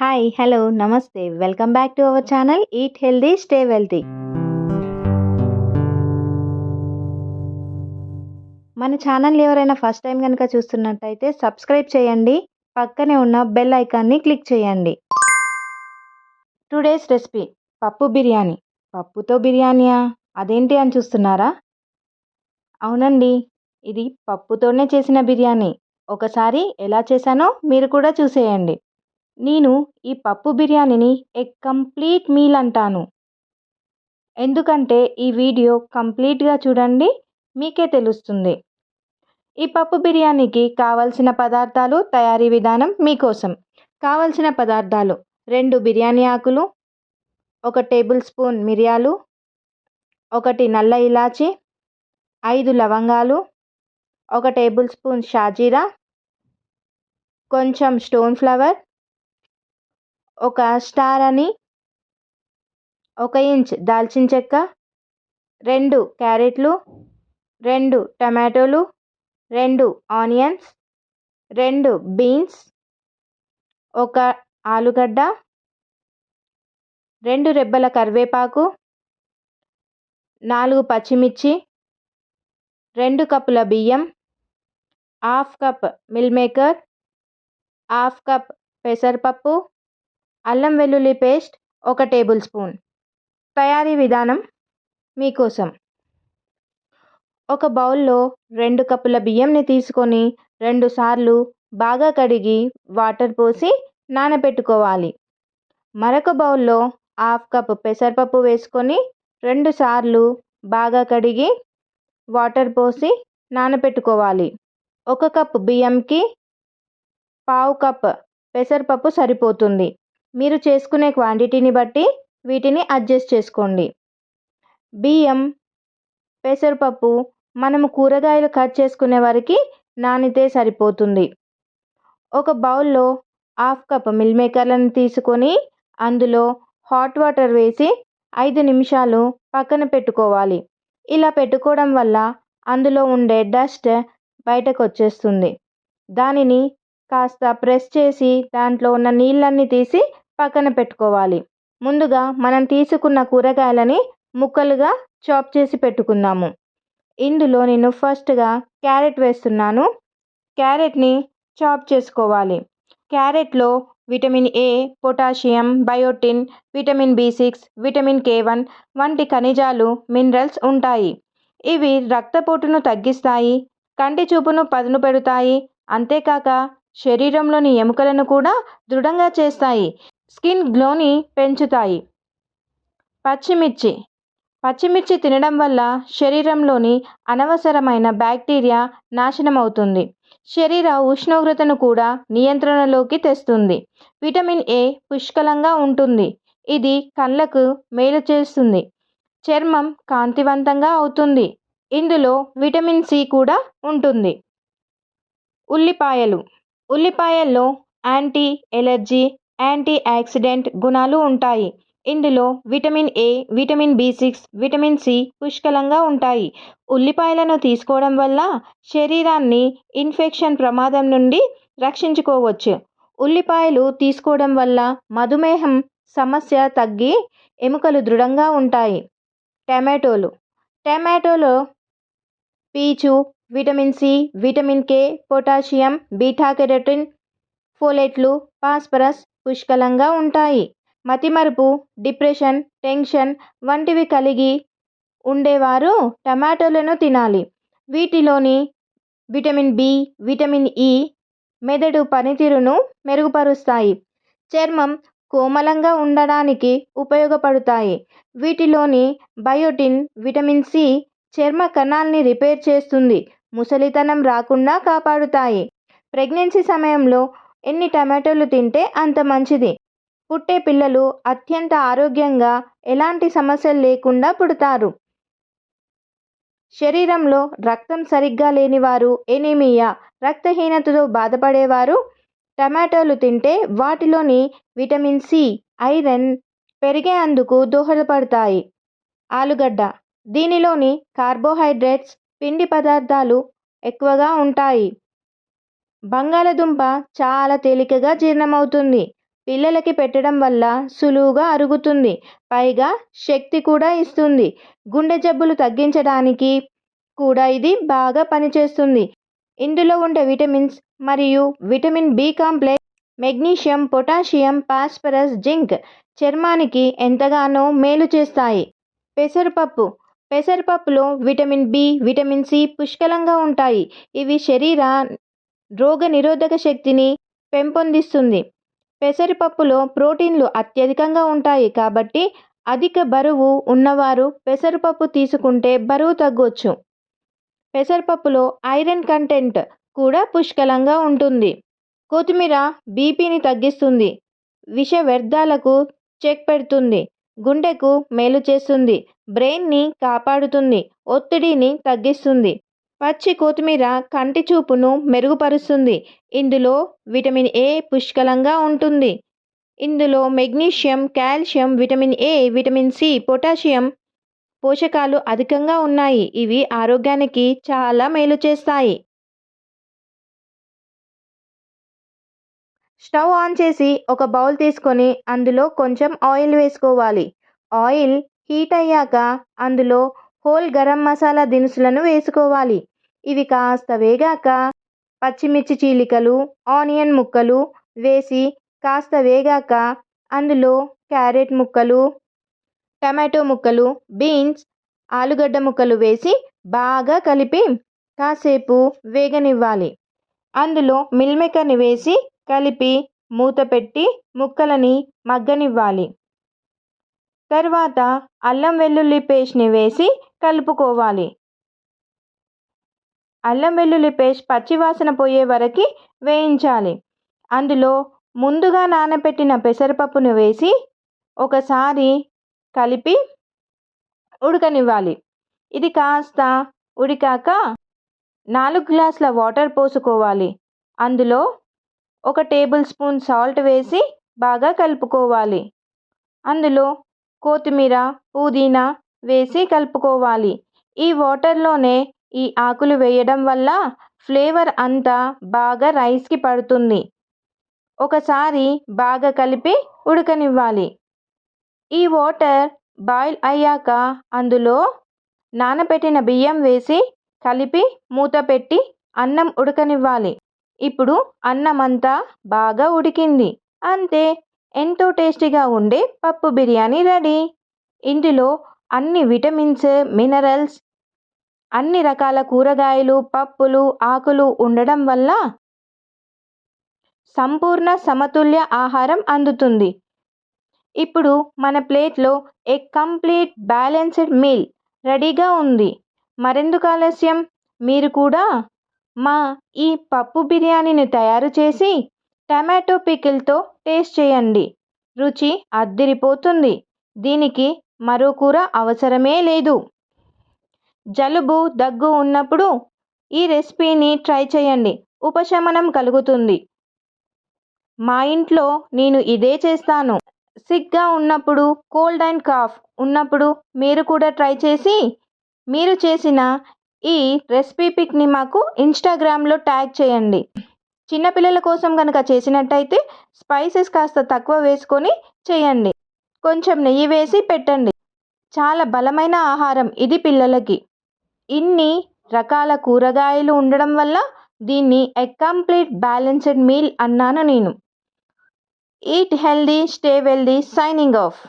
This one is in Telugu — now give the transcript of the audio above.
హాయ్ హలో నమస్తే. Welcome back to our channel eat healthy stay wealthy మన ఛానల్ ఎవరైనా ఫస్ట్ టైం కనుక చూస్తున్నట్టయితే సబ్స్క్రైబ్ చేయండి పక్కనే ఉన్న బెల్ ఐకాన్ని క్లిక్ చేయండి. టుడేస్ రెసిపీ పప్పు బిర్యానీ. పప్పుతో బిర్యానీయా? అదేంటి అని చూస్తున్నారా? అవునండి ఇది పప్పుతోనే చేసిన బిర్యానీ. ఒకసారి ఎలా చేశానో మీరు కూడా చూసేయండి. నేను ఈ పప్పు బిర్యానీని ఏ కంప్లీట్ మీల్ అంటాను. ఎందుకంటే ఈ వీడియో కంప్లీట్గా చూడండి మీకే తెలుస్తుంది. ఈ పప్పు బిర్యానీకి కావలసిన పదార్థాలు తయారీ విధానం మీకోసం. కావలసిన పదార్థాలు రెండు బిర్యానీ ఆకులు ఒక టేబుల్ స్పూన్ మిరియాలు ఒకటి నల్ల ఇలాచి ఐదు లవంగాలు ఒక టేబుల్ స్పూన్ షాజీరా కొంచెం స్టోన్ ఫ్లవర్ ఒక స్టార్ అని ఒక ఇంచ్ దాల్చిన చెక్క రెండు క్యారెట్లు రెండు టమాటోలు రెండు ఆనియన్స్ రెండు బీన్స్ ఒక ఆలుగడ్డ రెండు రెబ్బల కరివేపాకు నాలుగు పచ్చిమిర్చి రెండు కప్పుల బియ్యం half cup meal maker half cup పెసరపప్పు అల్లం వెల్లుల్లి పేస్ట్ ఒక టేబుల్ స్పూన్. తయారీ విధానం మీకోసం. ఒక బౌల్లో రెండు కప్పుల బియ్యంని తీసుకొని రెండుసార్లు బాగా కడిగి వాటర్ పోసి నానబెట్టుకోవాలి. మరొక బౌల్లో హాఫ్ కప్ పెసరపప్పు వేసుకొని రెండుసార్లు బాగా కడిగి వాటర్ పోసి నానబెట్టుకోవాలి. ఒక కప్ బియ్యంకి పావు కప్ పెసరపప్పు సరిపోతుంది. మీరు చేసుకునే క్వాంటిటీని బట్టి వీటిని అడ్జస్ట్ చేసుకోండి. బియ్యం పెసరపప్పు మనము కూరగాయలు కట్ చేసుకునే వరకు నానితే సరిపోతుంది. ఒక బౌల్లో హాఫ్ కప్ మిల్ మేకర్లను తీసుకొని అందులో హాట్ వాటర్ వేసి ఐదు నిమిషాలు పక్కన పెట్టుకోవాలి. ఇలా పెట్టుకోవడం వల్ల అందులో ఉండే డస్ట్ బయటకు వచ్చేస్తుంది. దానిని కాస్త ప్రెస్ చేసి దాంట్లో ఉన్న నీళ్ళన్నీ తీసి పక్కన పెట్టుకోవాలి. ముందుగా మనం తీసుకున్న కూరగాయలని ముక్కలుగా చాప్ చేసి పెట్టుకుందాము. ఇందులో నేను ఫస్ట్గా క్యారెట్ వేస్తున్నాను. క్యారెట్ని చాప్ చేసుకోవాలి. క్యారెట్లో vitamin A potassium biotin vitamin B six vitamin K one వంటి ఖనిజాలు మినరల్స్ ఉంటాయి. ఇవి రక్తపోటును తగ్గిస్తాయి కంటి చూపును పదును పెడతాయి అంతేకాక శరీరంలోని ఎముకలను కూడా దృఢంగా చేస్తాయి. స్కిన్ గ్లోని పెంచుతాయి. పచ్చిమిర్చి. పచ్చిమిర్చి తినడం వల్ల శరీరంలోని అనవసరమైన బ్యాక్టీరియా నాశనం అవుతుంది శరీర ఉష్ణోగ్రతను కూడా నియంత్రణలోకి తెస్తుంది. విటమిన్ ఏ పుష్కలంగా ఉంటుంది. ఇది కళ్ళకు మేలు చేస్తుంది. చర్మం కాంతివంతంగా అవుతుంది. ఇందులో విటమిన్ సి కూడా ఉంటుంది. ఉల్లిపాయలు. ఉల్లిపాయల్లో యాంటీ ఎలర్జీ యాంటీ యాక్సిడెంట్ గుణాలు ఉంటాయి. ఇందులో vitamin A vitamin B six vitamin C పుష్కలంగా ఉంటాయి. ఉల్లిపాయలను తీసుకోవడం వల్ల శరీరాన్ని ఇన్ఫెక్షన్ ప్రమాదం నుండి రక్షించుకోవచ్చు. ఉల్లిపాయలు తీసుకోవడం వల్ల మధుమేహం సమస్య తగ్గి ఎముకలు దృఢంగా ఉంటాయి. టమాటోలు. టమాటోలో పీచు vitamin C vitamin K potassium beta carotene ఫోలేట్లు phosphorus పుష్కలంగా ఉంటాయి. మతిమరుపు డిప్రెషన్ టెన్షన్ వంటివి కలిగి ఉండేవారు టమాటోలను తినాలి. వీటిలోని విటమిన్ బి విటమిన్ ఇ మెదడు పనితీరును మెరుగుపరుస్తాయి. చర్మం కోమలంగా ఉండడానికి ఉపయోగపడతాయి. వీటిలోని బయోటిన్ విటమిన్ సి చర్మ కణాల్ని రిపేర్ చేస్తుంది. ముసలితనం రాకుండా కాపాడుతాయి. ప్రెగ్నెన్సీ సమయంలో ఎన్ని టమాటోలు తింటే అంత మంచిది. పుట్టే పిల్లలు అత్యంత ఆరోగ్యంగా ఎలాంటి సమస్యలు లేకుండా పుడతారు. శరీరంలో రక్తం సరిగ్గా లేనివారు ఎనీమియా రక్తహీనతతో బాధపడేవారు టమాటోలు తింటే వాటిలోని విటమిన్ సి ఐరన్ పెరిగేందుకు దోహదపడతాయి. ఆలుగడ్డ దీనిలోని కార్బోహైడ్రేట్స్ పిండి పదార్థాలు ఎక్కువగా ఉంటాయి. బంగాళదుంప చాలా తేలికగా జీర్ణమవుతుంది. పిల్లలకి పెట్టడం వల్ల సులువుగా అరుగుతుంది. పైగా శక్తి కూడా ఇస్తుంది. గుండె జబ్బులు తగ్గించడానికి కూడా ఇది బాగా పనిచేస్తుంది. ఇందులో ఉండే విటమిన్స్ మరియు vitamin B complex magnesium potassium phosphorus zinc చర్మానికి ఎంతగానో మేలు చేస్తాయి. పెసరపప్పు. పెసరపప్పులో విటమిన్ బి విటమిన్ సి పుష్కలంగా ఉంటాయి. ఇవి శరీర రోగ నిరోధక శక్తిని పెంపొందిస్తుంది. పెసరపప్పులో ప్రోటీన్లు అత్యధికంగా ఉంటాయి కాబట్టి అధిక బరువు ఉన్నవారు పెసరపప్పు తీసుకుంటే బరువు తగ్గొచ్చు. పెసరపప్పులో ఐరన్ కంటెంట్ కూడా పుష్కలంగా ఉంటుంది. కొత్తిమీర బీపీని తగ్గిస్తుంది. విష వ్యర్థాలకు చెక్ పెడుతుంది. గుండెకు మేలు చేస్తుంది. బ్రెయిన్ని కాపాడుతుంది. ఒత్తిడిని తగ్గిస్తుంది. పచ్చి కొత్తిమీర కంటి చూపును మెరుగుపరుస్తుంది. ఇందులో విటమిన్ ఏ పుష్కలంగా ఉంటుంది. ఇందులో magnesium calcium vitamin A vitamin C potassium పోషకాలు అధికంగా ఉన్నాయి. ఇవి ఆరోగ్యానికి చాలా మేలు చేస్తాయి. స్టవ్ ఆన్ చేసి ఒక బౌల్ తీసుకొని అందులో కొంచెం ఆయిల్ వేసుకోవాలి. ఆయిల్ హీట్ అయ్యాక అందులో హోల్ గరం మసాలా దినుసులను వేసుకోవాలి. ఇవి కాస్త వేగాక పచ్చిమిర్చి చీలికలు ఆనియన్ ముక్కలు వేసి కాస్త వేగాక అందులో క్యారెట్ ముక్కలు టమాటో ముక్కలు బీన్స్ ఆలుగడ్డ ముక్కలు వేసి బాగా కలిపి కాసేపు వేగనివ్వాలి. అందులో మిల్మేకర్ని వేసి కలిపి మూత పెట్టి ముక్కలని మగ్గనివ్వాలి. తర్వాత అల్లం వెల్లుల్లి పేస్ట్ని వేసి కలుపుకోవాలి. అల్లం వెల్లుల్లి పేస్ట్ పచ్చివాసన పోయే వరకు వేయించాలి. అందులో ముందుగా నానబెట్టిన పెసరపప్పును వేసి ఒకసారి కలిపి ఉడకనివ్వాలి. ఇది కాస్త ఉడికాక నాలుగు గ్లాసుల వాటర్ పోసుకోవాలి. అందులో ఒక టేబుల్ స్పూన్ సాల్ట్ వేసి బాగా కలుపుకోవాలి. అందులో కొత్తిమీర పుదీనా వేసి కలుపుకోవాలి. ఈ వాటర్లోనే ఈ ఆకులు వేయడం వల్ల ఫ్లేవర్ అంతా బాగా రైస్కి పడుతుంది. ఒకసారి బాగా కలిపి ఉడకనివ్వాలి. ఈ వాటర్ బాయిల్ అయ్యాక అందులో నానబెట్టిన బియ్యం వేసి కలిపి మూత పెట్టి అన్నం ఉడకనివ్వాలి. ఇప్పుడు అన్నం అంతా బాగా ఉడికింది. అంతే ఎంతో టేస్టీగా ఉండే పప్పు బిర్యానీ రెడీ. ఇందులో అన్ని విటమిన్స్ మినరల్స్ అన్ని రకాల కూరగాయలు పప్పులు ఆకులు ఉండడం వల్ల సంపూర్ణ సమతుల్య ఆహారం అందుతుంది. ఇప్పుడు మన ప్లేట్లో ఏ కంప్లీట్ బ్యాలెన్స్డ్ మీల్ రెడీగా ఉంది? మరెందుకు ఆలస్యం? మీరు కూడా మా ఈ పప్పు బిర్యానీని తయారు చేసి టమాటో పికిల్తో టేస్ట్ చేయండి. రుచి అద్దిరిపోతుంది. దీనికి మరో కూర అవసరమే లేదు. జలుబు దగ్గు ఉన్నప్పుడు ఈ రెసిపీని ట్రై చేయండి. ఉపశమనం కలుగుతుంది. మా ఇంట్లో నేను ఇదే చేస్తాను. సిక్గా ఉన్నప్పుడు కోల్డ్ అండ్ కాఫ్ ఉన్నప్పుడు మీరు కూడా ట్రై చేసి మీరు చేసిన ఈ రెసిపీ పిక్ని మాకు ఇన్స్టాగ్రామ్లో ట్యాగ్ చేయండి. చిన్నపిల్లల కోసం కనుక చేసినట్టయితే స్పైసెస్ కాస్త తక్కువ వేసుకొని చేయండి. కొంచెం నెయ్యి వేసి పెట్టండి. చాలా బలమైన ఆహారం ఇది పిల్లలకి. ఇన్ని రకాల కూరగాయలు ఉండడం వల్ల దీన్ని ఎ కంప్లీట్ బ్యాలెన్స్డ్ మీల్ అన్నాను నేను. Eat healthy stay wealthy signing off.